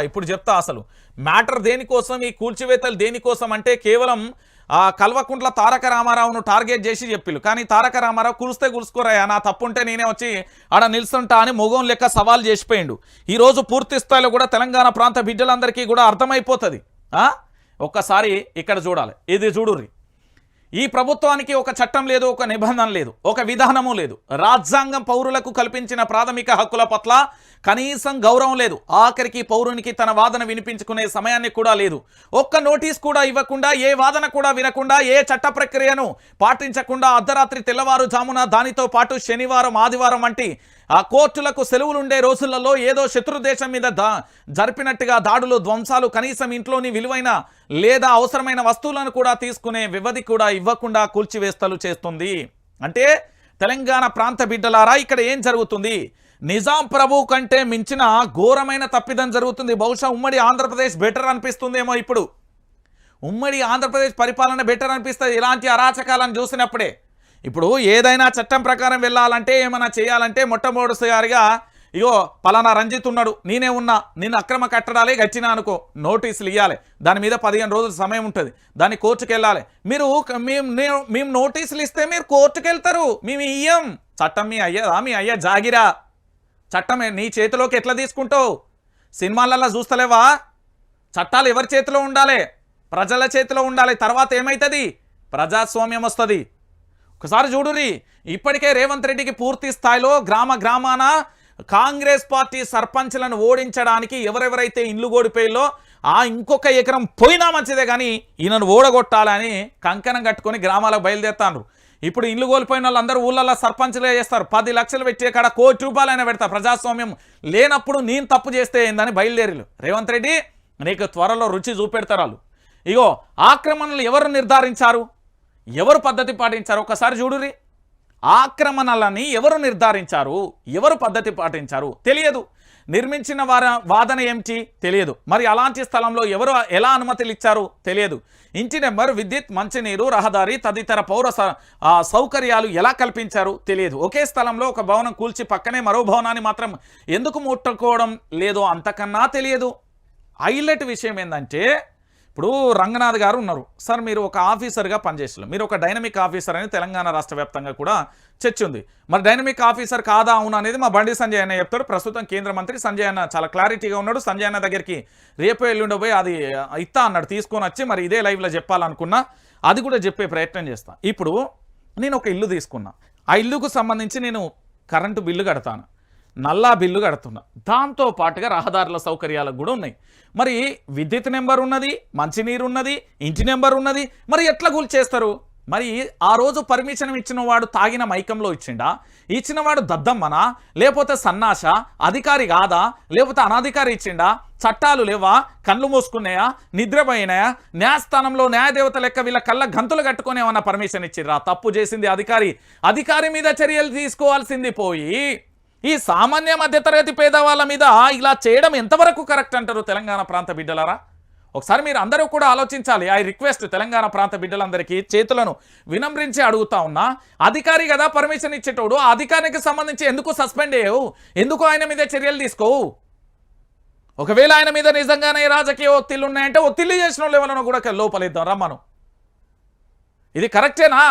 ఇప్పుడు చెప్తా అసలు. మ్యాటర్ దేనికోసం? ఈ కూల్చివేతలు దేనికోసం అంటే కేవలం ఆ కల్వకుంట్ల తారక రామారావును టార్గెట్ చేసి చెప్పిల్లు కానీ తారక రామారావు కురిస్తే కురుసుకోరాయా నా తప్పుంటే నేనే వచ్చి ఆడ నిల్చుంటా అని మొగం లెక్క సవాల్ చేసిపోయిండు. ఈ రోజు పూర్తి స్థాయిలో కూడా తెలంగాణ ప్రాంత బిడ్డలందరికీ కూడా అర్థమైపోతుంది. ఆ? ఒక్కసారి ఇక్కడ చూడాలి. ఇది చూడుర్రి. ఈ ప్రభుత్వానికి ఒక చట్టం లేదు ఒక నిబంధన లేదు ఒక విధానము లేదు. రాజ్యాంగం పౌరులకు కల్పించిన ప్రాథమిక హక్కుల పట్ల కనీసం గౌరవం లేదు. ఆఖరికి పౌరునికి తన వాదన వినిపించుకునే సమయాన్ని కూడా లేదు. ఒక్క నోటీస్ కూడా ఇవ్వకుండా ఏ వాదన కూడా వినకుండా ఏ చట్ట ప్రక్రియను పాటించకుండా అర్ధరాత్రి తెల్లవారుజామున దానితో పాటు శనివారం ఆదివారం వంటి ఆ కోర్టులకు సెలవులుండే రోజులలో ఏదో శత్రు దేశం మీద దా జరిపినట్టుగా దాడులు ధ్వంసాలు కనీసం ఇంట్లోని విలువైన లేదా అవసరమైన వస్తువులను కూడా తీసుకునే వ్యవధి కూడా ఇవ్వకుండా కూల్చివేస్తలు చేస్తుంది. అంటే తెలంగాణ ప్రాంత బిడ్డలారా ఇక్కడ ఏం జరుగుతుంది? నిజాం ప్రభు కంటే మించిన ఘోరమైన తప్పిదం జరుగుతుంది. బహుశా ఉమ్మడి ఆంధ్రప్రదేశ్ బెటర్ అనిపిస్తుందేమో ఇప్పుడు. ఉమ్మడి ఆంధ్రప్రదేశ్ పరిపాలన బెటర్ అనిపిస్తుంది. ఇలాంటి అరాచకాలను చూసినప్పుడే. ఇప్పుడు ఏదైనా చట్టం ప్రకారం వెళ్ళాలంటే ఏమైనా చేయాలంటే మొట్టమొదటిసారిగా ఇగో పలానా రంజిత్ ఉన్నాడు. నేనే ఉన్నా. నేను అక్రమ కట్టడాలే గచ్చినా అనుకో. నోటీసులు ఇవ్వాలి దాని మీద పదిహేను రోజుల సమయం ఉంటుంది. దాన్ని కోర్టుకు వెళ్ళాలి. మీరు మేము మేము నోటీసులు ఇస్తే మీరు కోర్టుకు వెళ్తారు. మేము ఇయ్యం. చట్టం మీ అయ్యదా? మీ అయ్యా జాగిరా. చట్టం నీ చేతిలోకి ఎట్లా తీసుకుంటావు? సినిమాలల్లో చూస్తలేవా? చట్టాలు ఎవరి చేతిలో ఉండాలి? ప్రజల చేతిలో ఉండాలి. తర్వాత ఏమవుతుంది ప్రజాస్వామ్యం వస్తుంది. ఒకసారి చూడురి ఇప్పటికే రేవంత్ రెడ్డికి పూర్తి స్థాయిలో గ్రామ గ్రామాన కాంగ్రెస్ పార్టీ సర్పంచ్లను ఓడించడానికి ఎవరెవరైతే ఇల్లు ఓడిపోయిలో ఆ ఇంకొక ఎకరం పోయినా మంచిదే కానీ ఈయనను ఓడగొట్టాలని కంకణం కట్టుకొని గ్రామాలకు బయలుదేరుతాను ఇప్పుడు ఇల్లు కోల్పోయిన వాళ్ళందరూ ఊళ్ళల్లో సర్పంచ్లే చేస్తారు. పది లక్షలు పెట్టే కాడ కోటి రూపాయలైనా పెడతా. ప్రజాస్వామ్యం లేనప్పుడు నేను తప్పు చేస్తే ఏందని బయలుదేరిలు. రేవంత్ రెడ్డి నీకు త్వరలో రుచి చూపెడతారు వాళ్ళు. ఇగో ఆక్రమణలు ఎవరు నిర్ధారించారు? ఎవరు పద్ధతి పాటించారు? ఒకసారి చూడురి ఆక్రమణలని ఎవరు నిర్ధారించారు? ఎవరు పద్ధతి పాటించారు? తెలియదు. నిర్మించిన వార వాదన ఏమిటి? తెలియదు. మరి అలాంటి స్థలంలో ఎవరు ఎలా అనుమతులు ఇచ్చారు తెలియదు. ఇంటి నెంబర్ విద్యుత్ మంచినీరు రహదారి తదితర పౌర స- సౌకర్యాలు ఎలా కల్పించారు? తెలియదు. ఒకే స్థలంలో ఒక భవనం కూల్చి పక్కనే మరో భవనాన్ని మాత్రం ఎందుకు ముట్టుకోవడం లేదో అంతకన్నా తెలియదు. హైలైట్ విషయం ఏంటంటే ఇప్పుడు రంగనాథ్ గారు ఉన్నారు. సార్ మీరు ఒక ఆఫీసర్గా పనిచేసారు మీరు ఒక డైనమిక్ ఆఫీసర్ అని తెలంగాణ రాష్ట్ర వ్యాప్తంగా కూడా చర్చ ఉంది. మరి డైనమిక్ ఆఫీసర్ కాదా అవును అనేది మా బండి సంజయ్ అన్న చెప్తాడు. ప్రస్తుతం కేంద్ర మంత్రి సంజయ్ అన్న చాలా క్లారిటీగా ఉన్నాడు. సంజయ్ అన్న దగ్గరికి రేపు ఎల్లుండి పోయి అది ఇస్తా అన్నాడు. తీసుకొని వచ్చి మరి ఇదే లైవ్లో చెప్పాలనుకున్నా అది కూడా చెప్పే ప్రయత్నం చేస్తాను ఇప్పుడు నేను ఒక ఇల్లు తీసుకున్నా. ఆ ఇల్లుకు సంబంధించి నేను కరెంటు బిల్లు కడతాను. నల్లా బిల్లు కడుతున్నా. దాంతో పాటుగా రహదారుల సౌకర్యాలకు కూడా ఉన్నాయి. మరి విద్యుత్ నెంబర్ ఉన్నది మంచినీరు ఉన్నది ఇంటి నెంబర్ ఉన్నది మరి ఎట్లా కూల్చేస్తారు? మరి ఆ రోజు పర్మిషన్ ఇచ్చిన వాడు తాగిన మైకంలో ఇచ్చిండా? ఇచ్చిన వాడు దద్దమ్మనా? లేకపోతే సన్నాస అధికారి కాదా? లేకపోతే అనాధికారి ఇచ్చిండా? చట్టాలు లేవా? కళ్ళు మూసుకున్నాయా? నిద్రపోయినాయా? న్యాయస్థానంలో న్యాయదేవత లెక్క వీళ్ళ కళ్ళ గంతులు కట్టుకునేమన్నా పర్మిషన్ ఇచ్చిర్రా? తప్పు చేసింది అధికారి. అధికారి మీద చర్యలు తీసుకోవాల్సింది పోయి ఈ సామాన్య మధ్యతరగతి పేదవాళ్ళ మీద ఇలా చేయడం ఎంతవరకు కరెక్ట్ అంటారు తెలంగాణ ప్రాంత బిడ్డలారా? ఒకసారి మీరు అందరూ కూడా ఆలోచించాలి. ఐ రిక్వెస్ట్ తెలంగాణ ప్రాంత బిడ్డలందరికీ చేతులను వినమ్రించి అడుగుతా ఉన్నా అధికారి కదా పర్మిషన్ ఇచ్చేటోడు ఆ అధికారికి సంబంధించి ఎందుకు సస్పెండ్ చేయవు ఎందుకు ఆయన మీద చర్యలు తీసుకోవు? ఒకవేళ ఆయన మీద నిజంగానే రాజకీయ ఒత్తిళ్ళు ఉన్నాయంటే ఒత్తిళ్ళు చేసిన వాళ్ళు కూడా లోపలిద్దాం. రమ్మను. ఇది కరెక్టేనా?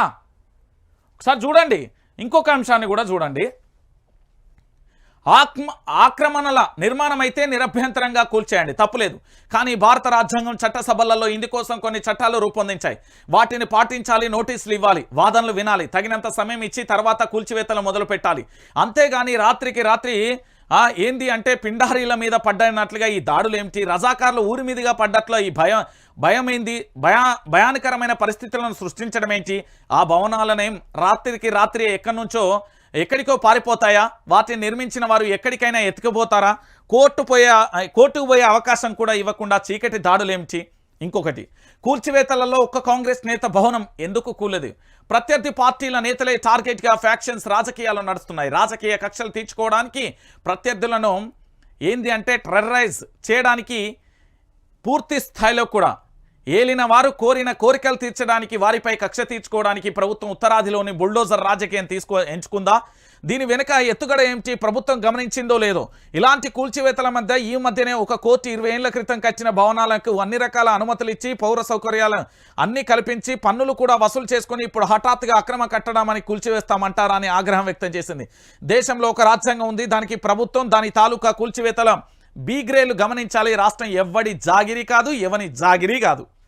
ఒకసారి చూడండి. ఇంకొక అంశాన్ని కూడా చూడండి. ఆక్మ ఆక్రమణల నిర్మాణమైతే నిరభ్యంతరంగా కూల్చేయండి. తప్పులేదు. కానీ భారత రాజ్యాంగం చట్టసభలలో ఇందుకోసం కొన్ని చట్టాలు రూపొందించాయి. వాటిని పాటించాలి నోటీసులు ఇవ్వాలి వాదనలు వినాలి తగినంత సమయం ఇచ్చి తర్వాత కూల్చివేతలు మొదలు పెట్టాలి. అంతేగాని రాత్రికి రాత్రి ఏంది అంటే పిండారీల మీద పడ్డనట్లుగా ఈ దాడులు ఏమిటి? రజాకారులు ఊరి మీదుగా పడ్డట్లో ఈ భయం భయం ఏంది? భయా భయానకరమైన పరిస్థితులను సృష్టించడం ఏంటి? ఆ భవనాలనేం రాత్రికి రాత్రి ఎక్కడి నుంచో ఎక్కడికో పారిపోతాయా? వాటిని నిర్మించిన వారు ఎక్కడికైనా ఎత్తుకుపోతారా? కోర్టు పోయే కోర్టుకు పోయే అవకాశం కూడా ఇవ్వకుండా చీకటి దాడులేమిటి? ఇంకొకటి కూల్చివేతలలో ఒక్క కాంగ్రెస్ నేత భవనం ఎందుకు కూలదు? ప్రత్యర్థి పార్టీల నేతలే టార్గెట్గా ఫ్యాక్షన్స్ రాజకీయాలు నడుస్తున్నాయి. రాజకీయ కక్షలు తీర్చుకోవడానికి ప్రత్యర్థులను ఏంది అంటే టెర్రరైజ్ చేయడానికి పూర్తి స్థాయిలో కూడా ఏలిన వారు కోరిన కోరికలు తీర్చడానికి వారిపై కక్ష తీర్చుకోవడానికి ప్రభుత్వం ఉత్తరాదిలోని బుల్డోజర్ రాజకీయం తీసుకో ఎంచుకుందా? దీని వెనుక ఎత్తుగడ ఏంటి ప్రభుత్వం గమనించిందో లేదో? ఇలాంటి కూల్చివేతల మధ్య ఈ మధ్యనే ఒక కోర్టు ఇరవై ఏళ్ళ క్రితం కచ్చిన భవనాలకు అన్ని రకాల అనుమతులు ఇచ్చి పౌర సౌకర్యాలు అన్ని కల్పించి పన్నులు కూడా వసూలు చేసుకుని ఇప్పుడు హఠాత్తుగా అక్రమ కట్టడామని కూల్చివేస్తామంటారా అని ఆగ్రహం వ్యక్తం చేసింది. దేశంలో ఒక రాజ్యాంగం ఉంది దానికి ప్రభుత్వం దాని తాలూకా కూల్చివేతల బీ గ్రేలు గమనించాలి. రాష్ట్రం ఎవ్వడి జాగిరి కాదు ఎవని జాగిరి కాదు.